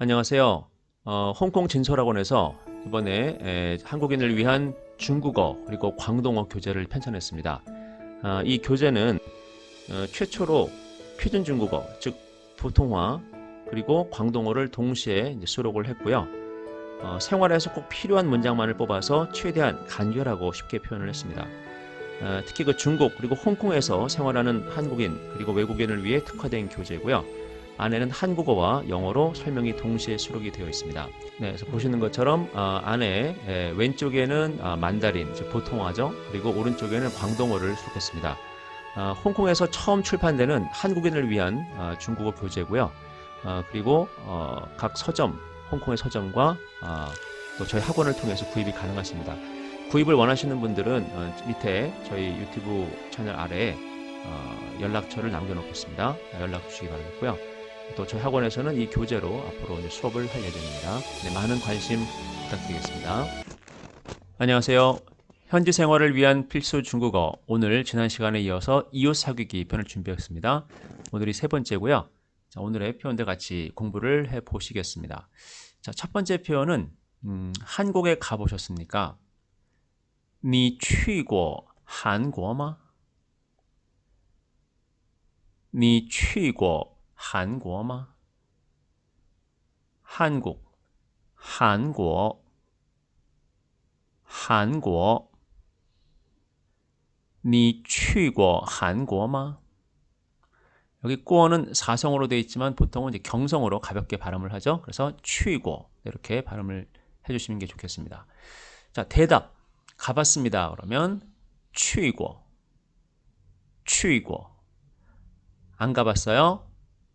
안녕하세요. 어, 홍콩 진솔학원에서 이번에 에, 한국인을 위한 중국어 그리고 광동어 교재를 편찬했습니다. 아, 이 교재는 어, 최초로 표준 중국어, 즉 보통화 그리고 광동어를 동시에 수록을 했고요. 어, 생활에서 꼭 필요한 문장만을 뽑아서 최대한 간결하고 쉽게 표현을 했습니다. 어, 특히 그 중국 그리고 홍콩에서 생활하는 한국인 그리고 외국인을 위해 특화된 교재고요. 안에는 한국어와 영어로 설명이 동시에 수록이 되어 있습니다. 네, 그래서 보시는 것처럼 어, 안에 에, 왼쪽에는 아, 만다린, 즉 보통화죠. 그리고 오른쪽에는 광동어를 수록했습니다. 아, 홍콩에서 처음 출판되는 한국인을 위한 아, 중국어 교재고요. 아, 그리고 어, 각 서점, 홍콩의 서점과 아, 또 저희 학원을 통해서 구입이 가능하십니다. 구입을 원하시는 분들은 어, 밑에 저희 유튜브 채널 아래에 어, 연락처를 남겨놓겠습니다. 연락 주시기 바라겠고요. 또 저희 학원에서는 이 교재로 앞으로 이제 수업을 할 예정입니다. 네, 많은 관심 부탁드리겠습니다. 안녕하세요. 현지 생활을 위한 필수 중국어. 오늘 지난 시간에 이어서 이웃 사귀기 편을 준비했습니다. 오늘이 세 번째고요. 자, 오늘의 표현들 같이 공부를 해 보시겠습니다. 자, 첫 번째 표현은 음, 한국에 가보셨습니까? 你去过韩国吗?你去过 韩国吗? 한국, 한국, 한국. 你去过韩国吗? 여기 꾸어는 사성으로 되어 있지만 보통은 이제 경성으로 가볍게 발음을 하죠. 그래서 취고 이렇게 발음을 해주시는 게 좋겠습니다. 자 대답 가봤습니다. 그러면 취고 취고 안 가봤어요?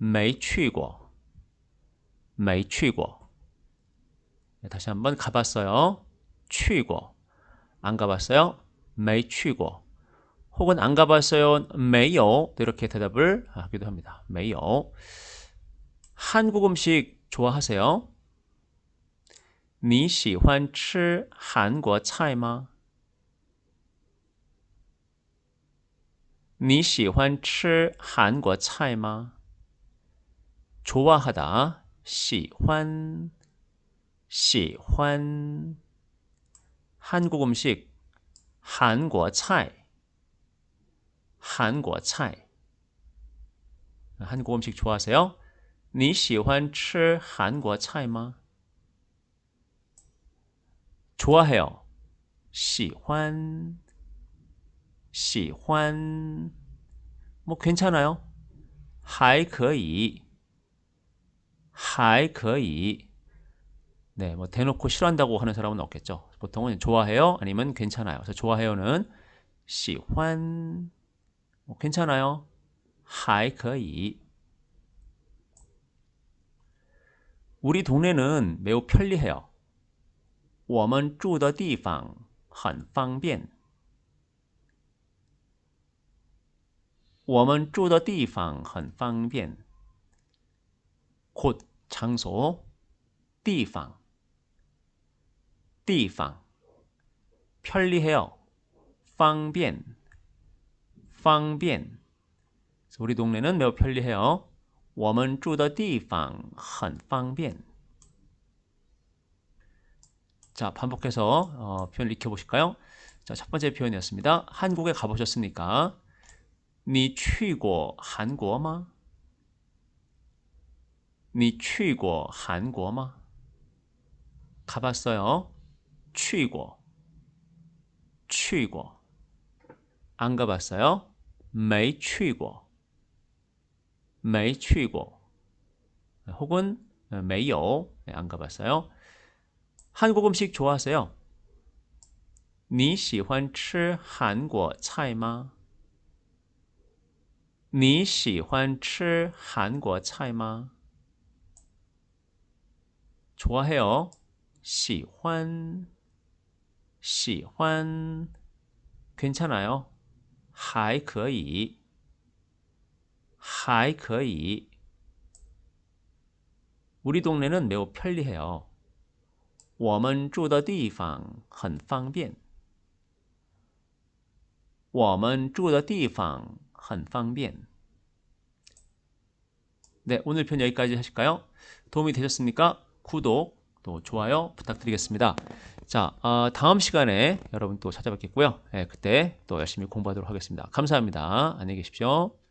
没去过没去过 네, 다시 한번 가봤어요. 去过안 가봤어요? 没去过 혹은 안 가봤어요. 没有 이렇게 대답을 하기도 합니다. 没有 한국 음식 좋아하세요? 你喜欢吃韩国菜吗?你喜欢吃韩国菜吗? 좋아하다, 喜欢,喜欢 한국 음식, 韩国菜 한국 菜 한국 음식 좋아하세요? 你喜欢吃韩国菜吗? 좋아해요. 喜欢喜欢뭐 괜찮아요. 还可以 还可以 네, 뭐 대놓고 싫어한다고 하는 사람은 없겠죠. 보통은 좋아해요 아니면 괜찮아요. 그래서 좋아해요는 喜欢 뭐 괜찮아요. 还可以 우리 동네는 매우 편리해요. 我们住的地方很方便。我们住的地方很方便。 곳 장소, 地方,地方 편리해요. 方便,方便 우리 동네는 매우 편리해요. 我们住的地方很方便. 자, 반복해서 어, 표현 익혀보실까요? 자, 첫 번째 표현이었습니다. 한국에 가보셨습니까? 你去过韩国吗? 你去过韩国吗? 가봤어요. 去过,去过. 안 가봤어요? 没去过,没去过. 혹은 没有, 안 가봤어요. 한국 음식 좋아하세요? 你喜欢吃韩国菜吗?你喜欢吃韩国菜吗? 좋아해요. 喜欢,喜欢 괜찮아요. 还可以,还可以 우리 동네는 매우 편리해요. 我们住的地方很方便。我们住的地方很方便。 네, 오늘 편 여기까지 하실까요? 도움이 되셨습니까? 구독, 또 좋아요 부탁드리겠습니다. 자, 어, 다음 시간에 여러분 또 찾아뵙겠고요. 예, 그때 또 열심히 공부하도록 하겠습니다. 감사합니다. 안녕히 계십시오.